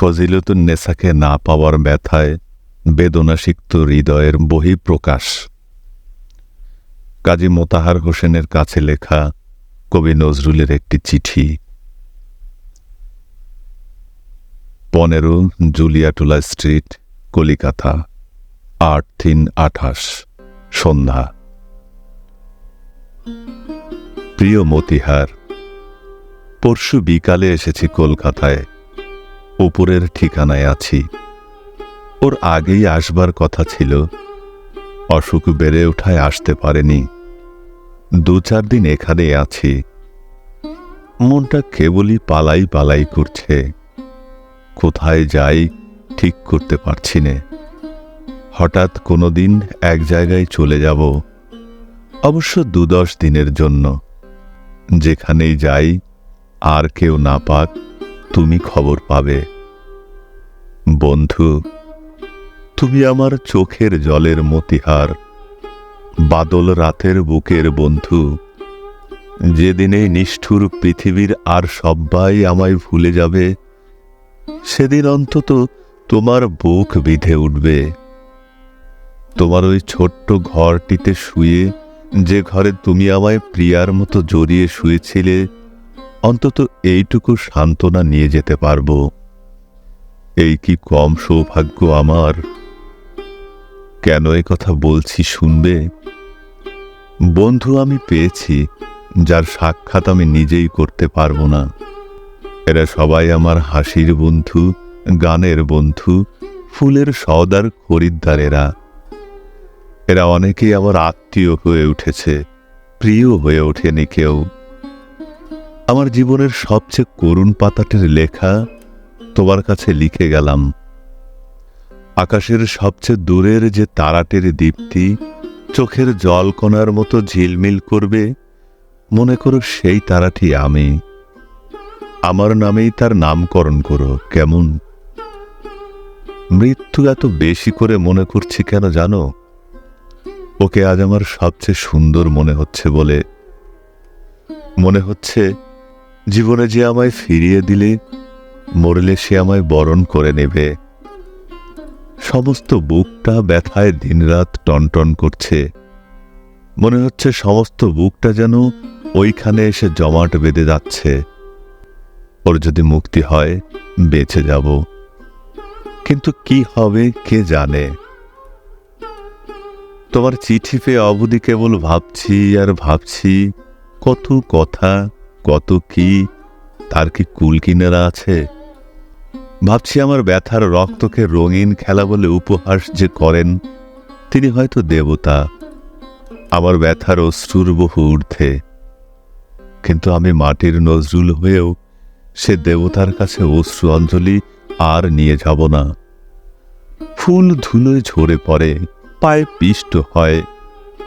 ফজিলতুন নেসাকে না পাওয়ার ব্যথায় বেদনাসিক্ত হৃদয়ের বহিঃপ্রকাশ। কাজী মোতাহার হোসেনের কাছে লেখা কবি নজরুলের একটি চিঠি। পনেরো জুলিয়াটুলা স্ট্রিট, কলিকাতা, আট তিন আঠাশ, সন্ধ্যা। প্রিয় মতিহার, পরশু বিকালে এসেছি কলকাতায়। উপরের ঠিকানায় আছি। ওর আগেই আসবার কথা ছিল। অসুখ বেড়ে ওঠায় আসতে পারেনি। দু চার দিন এখানে আছি। মনটা কেবলই পালাই পালাই করছে। কোথায় যাই ঠিক করতে পারছি নে। হঠাৎ কোনো দিন এক জায়গায় চলে যাব। অবশ্য দু দশ দিনের জন্য। যেখানেই যাই আর কেউ না পাক তুমি খবর পাবে। বন্ধু, তুমি আমার চোখের জলের মতিহার, বাদল রাতের বুকের বন্ধু। যেদিনে নিষ্ঠুর পৃথিবীর আর সব্বাই আমায় ভুলে যাবে, সেদিন অন্তত তোমার বুক বিধে উঠবে। তোমার ওই ছোট্ট ঘরটিতে শুয়ে যে ঘরে তুমি আমায় প্রিয়ার মতো জড়িয়ে শুয়েছিলে অন্তত এইটুকু সান্ত্বনা নিয়ে যেতে পারব। এই কি কম সৌভাগ্য আমার? কেন এ কথা বলছি শুনবে? বন্ধু আমি পেয়েছি, যার সাক্ষাৎ আমি নিজেই করতে পারব না। এরা সবাই আমার হাসির বন্ধু, গানের বন্ধু, ফুলের সওদার খরিদ্দারেরা এরা। অনেকেই আমার আত্মীয় হয়ে উঠেছে, প্রিয় হয়ে ওঠেনি কেউ। আমার জীবনের সবচেয়ে করুণ পাতাটির লেখা তোমার কাছে লিখে গেলাম। আকাশের সবচেয়ে দূরের যে তারাটির দীপ্তি চোখের জলকণার মতো ঝিলমিল করবে, মনে করো সেই তারাটি আমি। আমার নামেই তার নামকরণ করো, কেমন? মৃত্যু এত বেশি করে মনে করছি কেন জানো? ওকে আজ আমার সবচেয়ে সুন্দর মনে হচ্ছে বলে। মনে হচ্ছে জীবনে যে আমায় ফিরিয়ে দিলে, মরলে সে আমায় বরণ করে নেবে। সমস্ত বুকটা ব্যথায় দিনরাত টনটন করছে। মনে হচ্ছে সমস্ত বুকটা যেন ওইখানে এসে জমাট বেঁধে যাচ্ছে। ওর যদি মুক্তি হয়, বেঁচে যাব। কিন্তু কি হবে, কে জানে? তোমার চিঠি পেয়ে অবধি কেবল ভাবছি আর ভাবছি কত কথা কত কি? তার কি কুল কিনারা আছে? ভাবছি আমার ব্যথার রক্তকে রঙিন খেলা বলে উপহাস যে করেন, তিনি হয়তো দেবতা। আমার ব্যথার অশ্রুর বহু ঊর্ধ্বে। কিন্তু আমি মাটির নজরুল হয়েও সে দেবতার কাছে অশ্রু অঞ্জলি আর নিয়ে যাব না। ফুল ধুলোয় ঝরে পড়ে, পায়ে পিষ্ট হয়।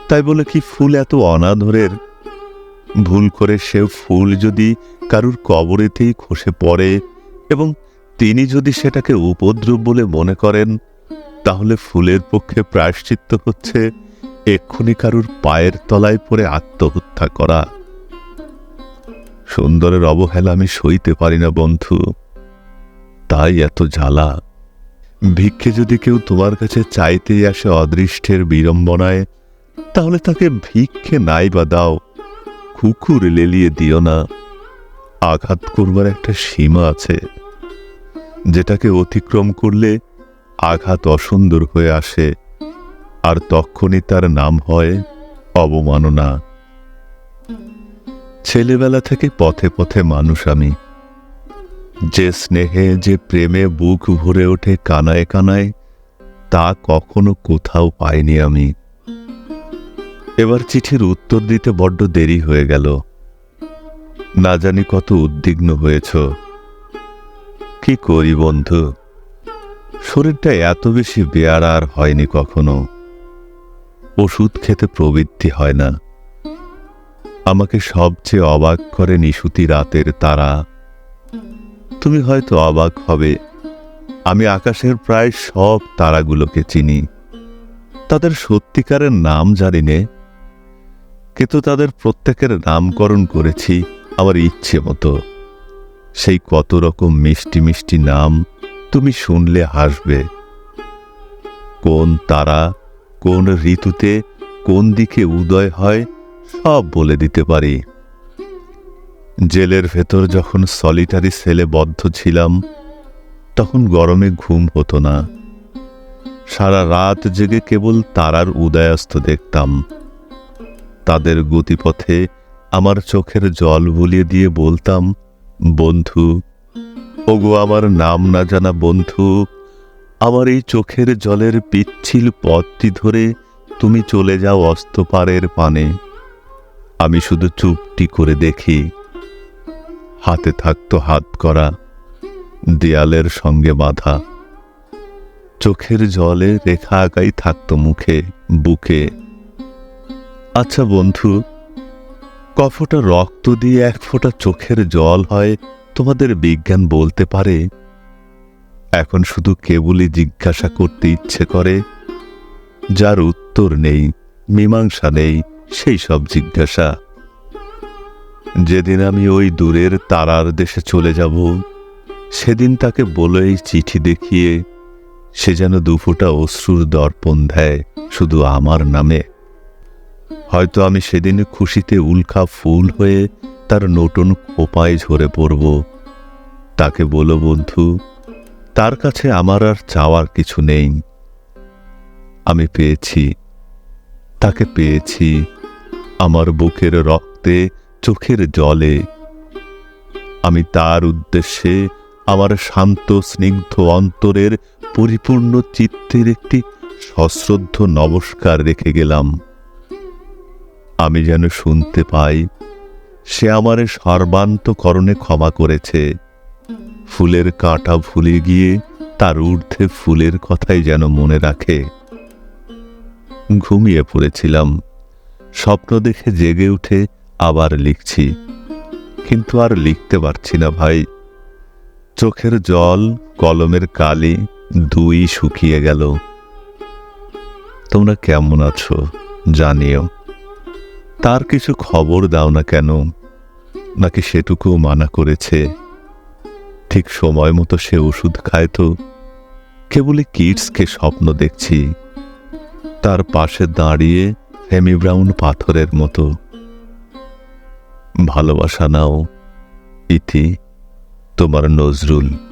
তাই বলে কি ফুল এত অনাধরের ভুল করে সে ফুল যদি কারুর কবরেতেই খসে পড়ে এবং তিনি যদি সেটাকে উপদ্রব বলে মনে করেন, তাহলে ফুলের পক্ষে প্রায়শ্চিত্ত হচ্ছে এক্ষুনি কারুর পায়ের তলায় পড়ে আত্মহত্যা করা। সুন্দরের অবহেলা আমি সইতে পারি না, বন্ধু। তাই এত জ্বালা। ভিক্ষে যদি কেউ তোমার কাছে চাইতেই আসে অদৃষ্টের বিড়ম্বনায়, তাহলে তাকে ভিক্ষে নাই বা দাও। কুকুর লেলিয়ে দিও না। আঘাত করবার একটা সীমা আছে, যেটাকে অতিক্রম করলে আঘাত অসুন্দর হয়ে আসে, আর তখনই তার নাম হয় অবমাননা। ছেলেবেলা থেকে পথে পথে মানুষ আমি। যে স্নেহে, যে প্রেমে বুক ভরে ওঠে কানায় কানায়, তা কখনো কোথাও পাইনি আমি। এবার চিঠির উত্তর দিতে বড্ড দেরি হয়ে গেল। না জানি কত উদ্বিগ্ন হয়েছ। কি করি বন্ধু? শরীরটা এত বেশি বেয়ার আর হয়নি কখনো। ওষুধ খেতে প্রবৃত্তি হয় না। আমাকে সবচেয়ে অবাক করে নিশুতি রাতের তারা। তুমি হয়তো অবাক হবে। আমি আকাশের প্রায় সব তারাগুলোকে চিনি। তাদের সত্যিকারের নাম জানি নে। কিন্তু তাদের প্রত্যেকের নামকরণ করেছি আমার ইচ্ছে মতো। সেই কত রকম মিষ্টি মিষ্টি নাম তুমি শুনলে হাসবে। কোন তারা, কোন ঋতুতে, কোন দিকে উদয় হয়, সব বলে দিতে পারি। জেলের ভেতর যখন সলিটারি সেলে বদ্ধ ছিলাম, তখন গরমে ঘুম হতো না। সারা রাত জেগে কেবল তারার উদয়াস্ত দেখতাম। তাদের গতিপথে আমার চোখের জল বুলিয়ে দিয়ে বলতাম, বন্ধু, ওগো আমার নাম না জানা বন্ধু, আমার এই চোখের জলের পিচ্ছিল পথটি ধরে তুমি চলে যাও অস্তপারের পানে। আমি শুধু চুপটি করে দেখি। হাতে থাকতো হাত করা, দেয়ালের সঙ্গে বাঁধা। চোখের জলে রেখা আঁকাই থাকতো মুখে, বুকে। আচ্ছা বন্ধু, কফোটা রক্ত দিয়ে এক ফোঁটা চোখের জল হয় তোমাদের বিজ্ঞান বলতে পারে? এখন শুধু কেবলই জিজ্ঞাসা করতে ইচ্ছে করে। যার উত্তর নেই, মীমাংসা নেই, সেই সব জিজ্ঞাসা। যেদিন আমি ওই দূরের তারার দেশে চলে যাব, সেদিন তাকে বলে এই চিঠি দেখিয়ে সে যেন দুফোঁটা অশ্রুর দর্পণ দেয় শুধু আমার নামে। হয়তো আমি সেদিন খুশিতে উল্কা ফুল হয়ে তার নতুন খোপায় ঝরে পড়ব। তাকে বলো, বন্ধু, তার কাছে আমার আর চাওয়ার কিছু নেই। আমি পেয়েছি, তাকে পেয়েছি, আমার বুকের রক্তে, চোখের জলে। আমি তার উদ্দেশ্যে আমার শান্ত, স্নিগ্ধ অন্তরের পরিপূর্ণ চিত্তের একটি সশ্রদ্ধ নমস্কার রেখে গেলাম। আমি যেন শুনতে পাই, সে আমারে সর্বান্তকরণে ক্ষমা করেছে। ফুলের কাঁটা ভুলে গিয়ে তার ঊর্ধ্বে ফুলের কথাই যেন মনে রাখে। ঘুমিয়ে পড়েছিলাম। স্বপ্ন দেখে জেগে উঠে আবার লিখছি। কিন্তু আর লিখতে পারছি না ভাই। চোখের জল, কলমের কালি, দুই শুকিয়ে গেল। তোমরা কেমন আছো জানিও। তার কিছু খবর দাও না কেন? নাকি সেটুকুও মানা করেছে? ঠিক সময় মতো সে ওষুধ খায় তো। কেবলই কিডসকে স্বপ্ন দেখছি। তার পাশে দাঁড়িয়ে ফেমি ব্রাউন পাথরের মতো। ভালোবাসা নাও, ইতি, তোমার নজরুল।